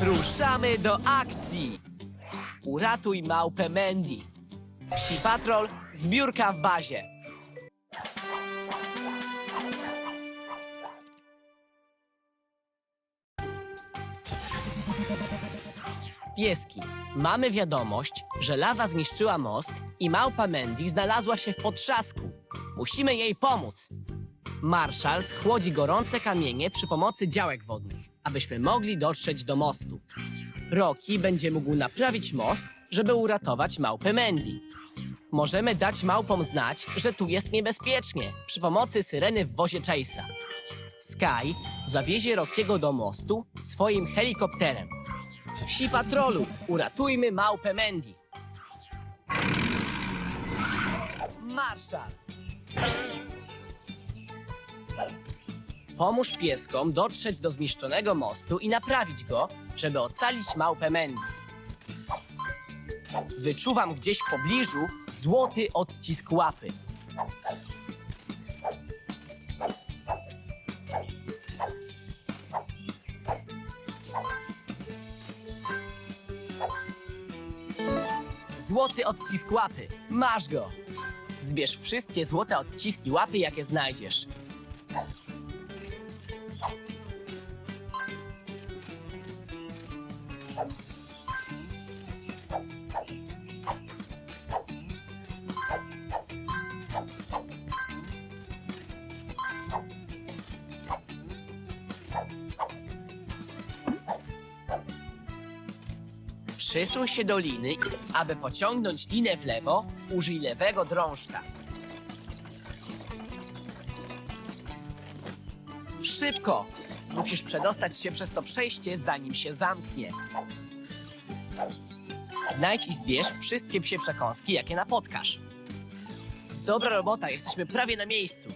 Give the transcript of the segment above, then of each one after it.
Ruszamy do akcji! Uratuj małpę Mandy. Psi Patrol, zbiórka w bazie. Pieski, mamy wiadomość, że lawa zniszczyła most i małpa Mandy znalazła się w potrzasku. Musimy jej pomóc. Marszal schłodzi gorące kamienie przy pomocy działek wodnych, abyśmy mogli dotrzeć do mostu. Rocky będzie mógł naprawić most, żeby uratować małpę Mandy. Możemy dać małpom znać, że tu jest niebezpiecznie przy pomocy syreny w wozie Chase'a. Sky zawiezie Rockiego do mostu swoim helikopterem. Wsi patrolu, uratujmy małpę Mandy. Marszal! Pomóż pieskom dotrzeć do zniszczonego mostu i naprawić go, żeby ocalić małpę Mandy. Wyczuwam gdzieś w pobliżu złoty odcisk łapy. Złoty odcisk łapy. Masz go! Zbierz wszystkie złote odciski łapy, jakie znajdziesz. Przysuń się do liny, aby pociągnąć linę w lewo, użyj lewego drążka. Szybko! Musisz przedostać się przez to przejście, zanim się zamknie. Znajdź i zbierz wszystkie psie przekąski, jakie napotkasz. Dobra robota, jesteśmy prawie na miejscu.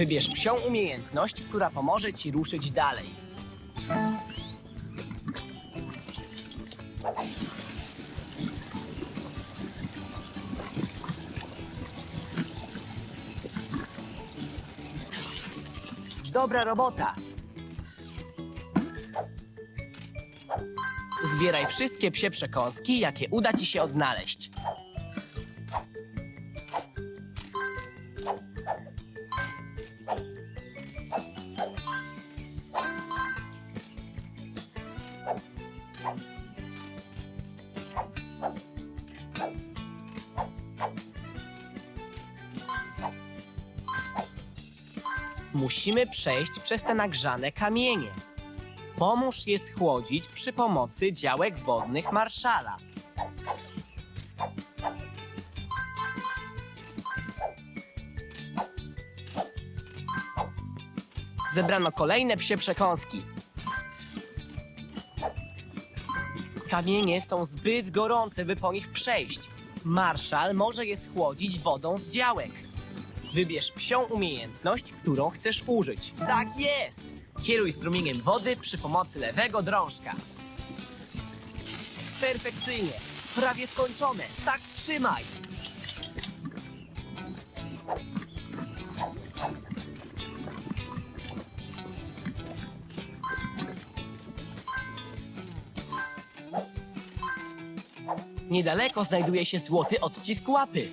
Wybierz psią umiejętność, która pomoże ci ruszyć dalej. Dobra robota! Zbieraj wszystkie psie przekąski, jakie uda ci się odnaleźć. Musimy przejść przez te nagrzane kamienie. Pomóż je schłodzić przy pomocy działek wodnych marszala. Zebrano kolejne psie przekąski. Kamienie są zbyt gorące, by po nich przejść. Marszal może je schłodzić wodą z działek. Wybierz psią umiejętność, którą chcesz użyć. Tak jest! Kieruj strumieniem wody przy pomocy lewego drążka. Perfekcyjnie! Prawie skończone! Tak trzymaj! Niedaleko znajduje się złoty odcisk łapy.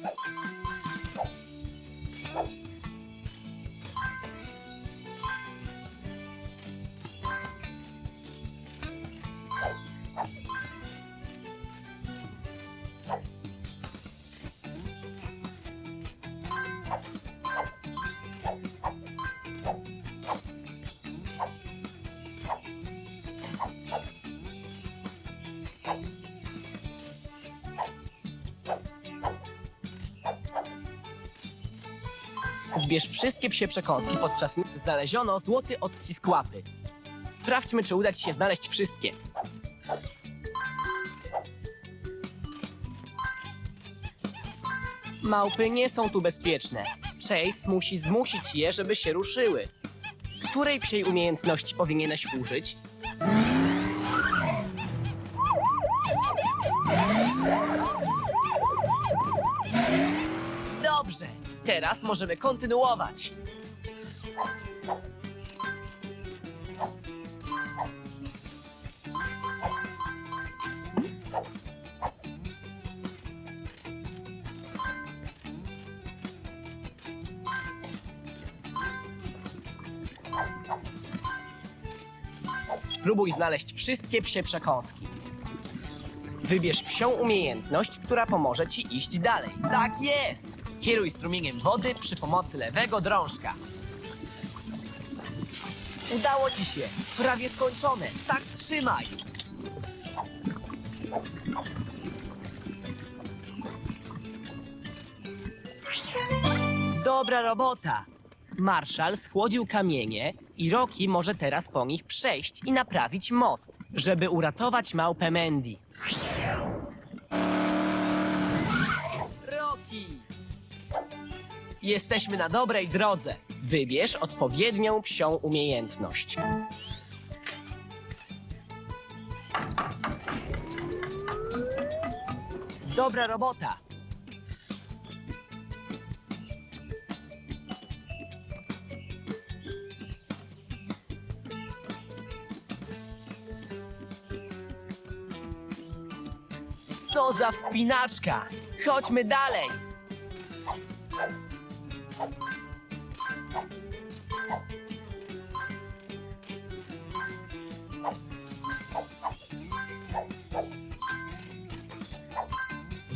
Zbierz wszystkie psie przekąski podczas znaleziono złoty odcisk łapy. Sprawdźmy, czy uda ci się znaleźć wszystkie. Małpy nie są tu bezpieczne. Chase musi zmusić je, żeby się ruszyły. Której psiej umiejętności powinieneś użyć? Teraz możemy kontynuować. Spróbuj znaleźć wszystkie psie przekąski. Wybierz psią umiejętność, która pomoże ci iść dalej. Tak jest! Kieruj strumieniem wody przy pomocy lewego drążka. Udało ci się! Prawie skończone! Tak trzymaj! Dobra robota! Marszal schłodził kamienie i Rocky może teraz po nich przejść i naprawić most, żeby uratować małpę Mandy. Jesteśmy na dobrej drodze. Wybierz odpowiednią psią umiejętność. Dobra robota. Co za wspinaczka! Chodźmy dalej!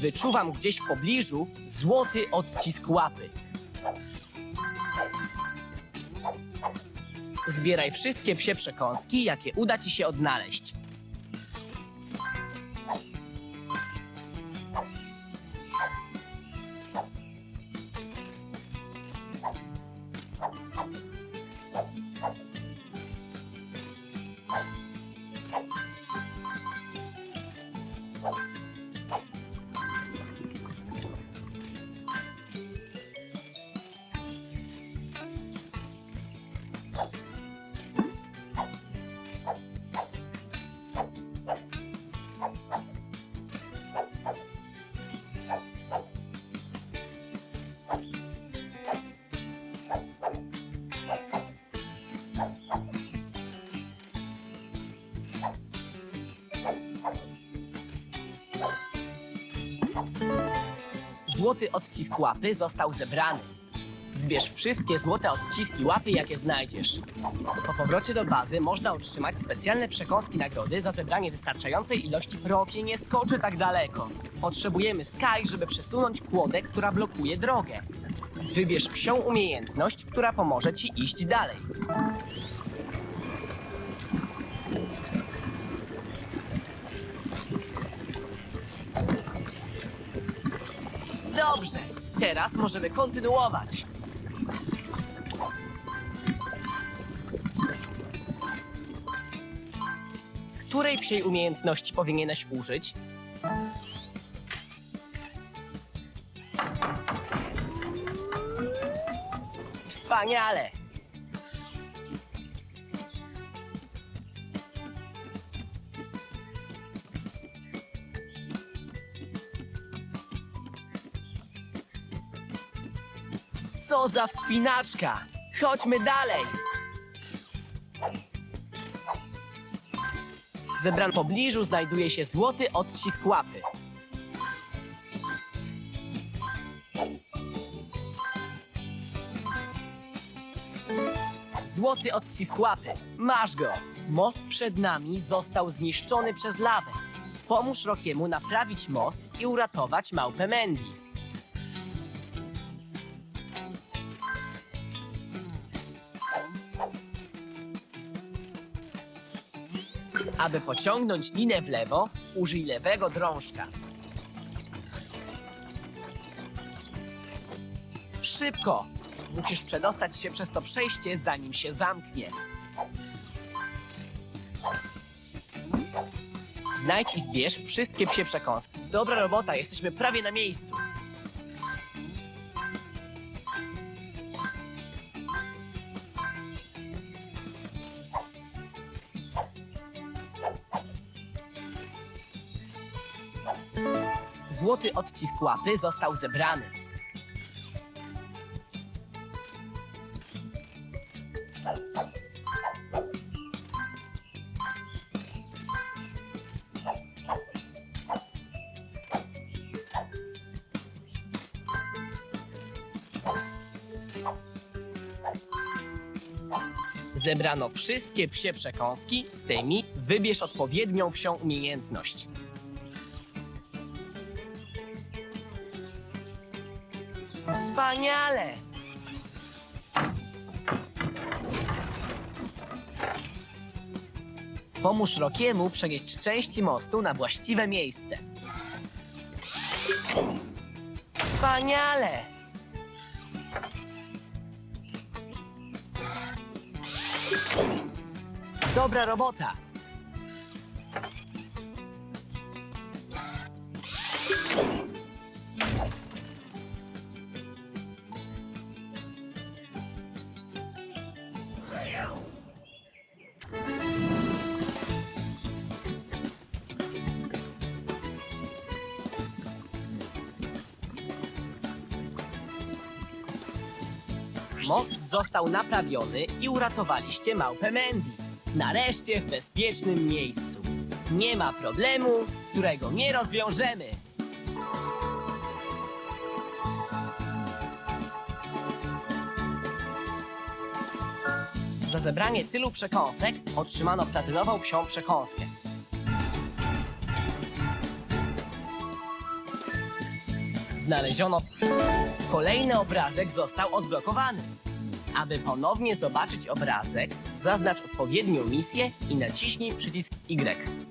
Wyczuwam gdzieś w pobliżu złoty odcisk łapy. Zbieraj wszystkie psie przekąski, jakie uda ci się odnaleźć. Złoty odcisk łapy został zebrany. Zbierz wszystkie złote odciski łapy, jakie znajdziesz. Po powrocie do bazy można otrzymać specjalne przekąski nagrody za zebranie wystarczającej ilości proki nie skoczy tak daleko. Potrzebujemy Sky, żeby przesunąć kłodę, która blokuje drogę. Wybierz psią umiejętność, która pomoże ci iść dalej. Teraz możemy kontynuować. Której psiej umiejętności powinieneś użyć? Wspaniale! Co za wspinaczka! Chodźmy dalej! Zebran w pobliżu znajduje się złoty odcisk łapy. Złoty odcisk łapy. Masz go! Most przed nami został zniszczony przez lawę. Pomóż Rokiemu naprawić most i uratować małpę Mandy. Aby pociągnąć linę w lewo, użyj lewego drążka. Szybko! Musisz przedostać się przez to przejście, zanim się zamknie. Znajdź i zbierz wszystkie psie przekąski. Dobra robota, jesteśmy prawie na miejscu. Złoty odcisk łapy został zebrany. Zebrano wszystkie psie przekąski, z tymi wybierz odpowiednią psią umiejętność. Wspaniale! Pomóż Rokiemu przenieść części mostu na właściwe miejsce. Wspaniale! Dobra robota! Most został naprawiony i uratowaliście małpę Mandy. Nareszcie w bezpiecznym miejscu. Nie ma problemu, którego nie rozwiążemy. Za zebranie tylu przekąsek otrzymano platynową psią przekąskę. Znaleziono. Kolejny obrazek został odblokowany. Aby ponownie zobaczyć obrazek, zaznacz odpowiednią misję i naciśnij przycisk Y.